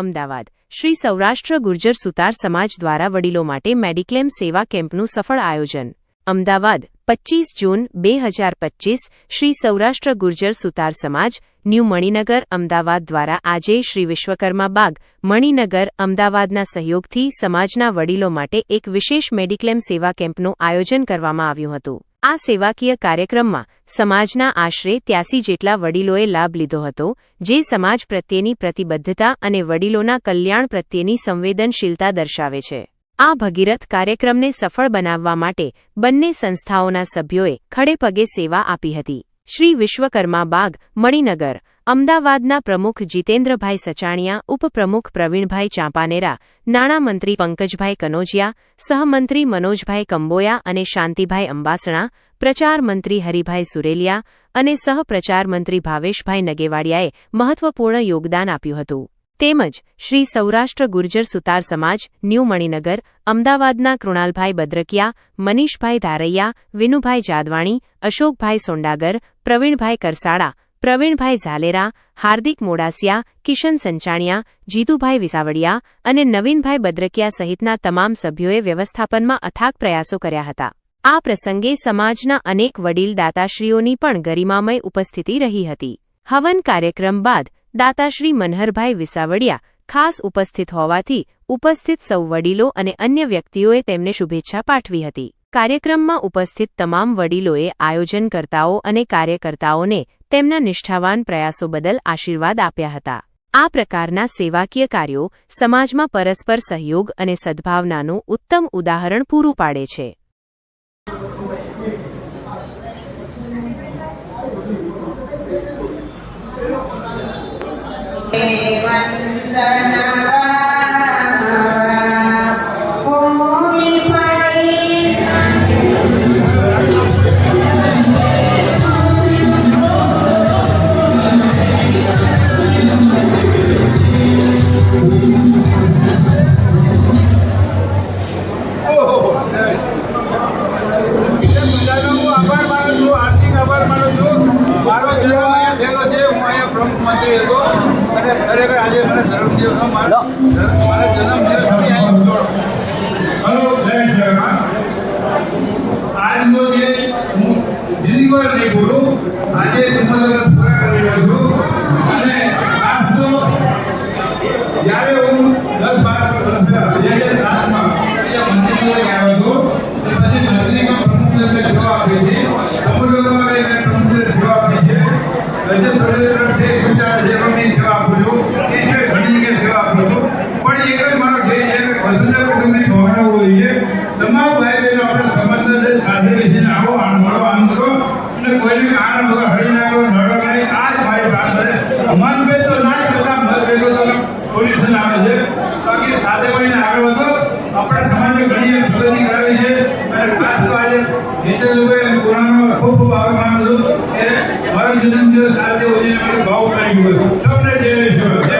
અમદાવાદ. શ્રી સૌરાષ્ટ્ર ગુર્જર સુતાર સમાજ દ્વારા વડીલો માટે મેડિક્લેમ સેવા કેમ્પનું સફળ આયોજન. અમદાવાદ પચીસ જૂન, બે હજાર પચીસ શ્રી સૌરાષ્ટ્ર ગુર્જર સુતાર સમાજ, ન્યૂ મણિનગર, અમદાવાદ દ્વારા આજે શ્રી વિશ્વકર્મા બાગ, મણિનગર, અમદાવાદના સહયોગથી સમાજના વડીલો માટે એક વિશેષ મેડિક્લેમ સેવા કેમ્પનું આયોજન કરવામાં આવ્યું હતું. આ સેવાકીય કાર્યક્રમમાં સમાજના આશરે ત્યાસી જેટલા વડીલોએ લાભ લીધો હતો, જે સમાજ પ્રત્યેની પ્રતિબદ્ધતા અને વડીલોના કલ્યાણ પ્રત્યેની સંવેદનશીલતા દર્શાવે છે. આ ભગીરથ કાર્યક્રમને સફળ બનાવવા માટે બંને સંસ્થાઓના સભ્યોએ ખડેપગે સેવા આપી હતી. શ્રી વિશ્વકર્મા બાગ, મણિનગર અમદાવાદના પ્રમુખ જીતેન્દ્રભાઈ સચાણિયા, ઉપપ્રમુખ પ્રવીણભાઈ ચાંપાનેરા, નાણામંત્રી પંકજભાઈ કનોજિયા, સહમંત્રી મનોજભાઈ કંબોયા અને શાંતિભાઈ અંબાસણા પ્રચાર મંત્રી હરિભાઈ સુરેલિયા અને સહપ્રચાર મંત્રી ભાવેશભાઈ નગેવાડિયાએ મહત્વપૂર્ણ યોગદાન આપ્યું હતું. તેમજ શ્રી સૌરાષ્ટ્ર ગુર્જર સુતાર સમાજ, ન્યૂ મણિનગર, અમદાવાદના કૃણાલભાઈ બદ્રકિયા, મનીષભાઈ ધારૈયા, વિનુભાઈ જાદવાણી, અશોકભાઈ સોંડાગર, પ્રવીણભાઈ કરસાળા પ્રવીણભાઈ ઝાલેરા, હાર્દિક મોડાસિયા, કિશન સંચાણિયા, જીતુભાઈ વિસાવડિયા અને નવીનભાઈ બદ્રકિયા સહિતના તમામ સભ્યોએ વ્યવસ્થાપનમાં અથાગ પ્રયાસો કર્યા હતા. આ પ્રસંગે સમાજના અનેક વડીલ દાતાશ્રીઓની પણ ગરિમામય ઉપસ્થિતિ રહી હતી. હવન કાર્યક્રમ બાદ દાતાશ્રી મનહરભાઈ વિસાવડિયા ખાસ ઉપસ્થિત હોવાથી ઉપસ્થિત સૌ વડીલો અને અન્ય વ્યક્તિઓએ તેમને શુભેચ્છા પાઠવી હતી. કાર્યક્રમમાં ઉપસ્થિત તમામ વડીલોએ આયોજનકર્તાઓ અને કાર્યકર્તાઓને તેમના નિષ્ઠાવાન પ્રયાસો બદલ આશીર્વાદ આપ્યા હતા. આ પ્રકારના સેવાકીય કાર્યો સમાજમાં પરસ્પર સહયોગ અને સદ્ભાવનાનું ઉત્તમ ઉદાહરણ પૂરું પાડે છે. બધાનો પ્રમુખ મંત્રી હતો. અને ખરેખર આજે મને ધર્મ- મારા જન્મ અહીંયા હલો જય શ્રી આજનો જે હું જિંદગીભર નહીં બોલું. આજે ચુમ્મોતેર રજત સર્વે તરફથી સંચાર જેવણની સેવા આપું છું એ સિવાય ઘણી જગ્યાએ સેવા આપું છું પણ એક જ મારો ધ્યેય છે કે વસુંધરા કુટુંબની ભાવના હોવી જોઈએ. તમામ ભાઈ બહેનો આપણે સમજદાર છે, સાથે બેસીને આવો, આમ મળો આમ કરો. અને કોઈને કાન વગર હળી ના નડો નહીં. આ જ મારી પ્રાર્થના છે. મનભેદ તો ના જ બધા મતભેદો તો સોલ્યુશન આવે છે. બાકી સાથે મળીને આગળ વધો. આપણા સમાજને ઘણી પ્રગતિ કરાવી છે. અને ખાસ તો આજે જીતેન્દ્રભાઈ પુરાણનો ખૂબ ખૂબ આભાર માનું છું કે મારો જન્મદિવસ આજે ઉજવીને ભાવ કરી ગયો સૌને જય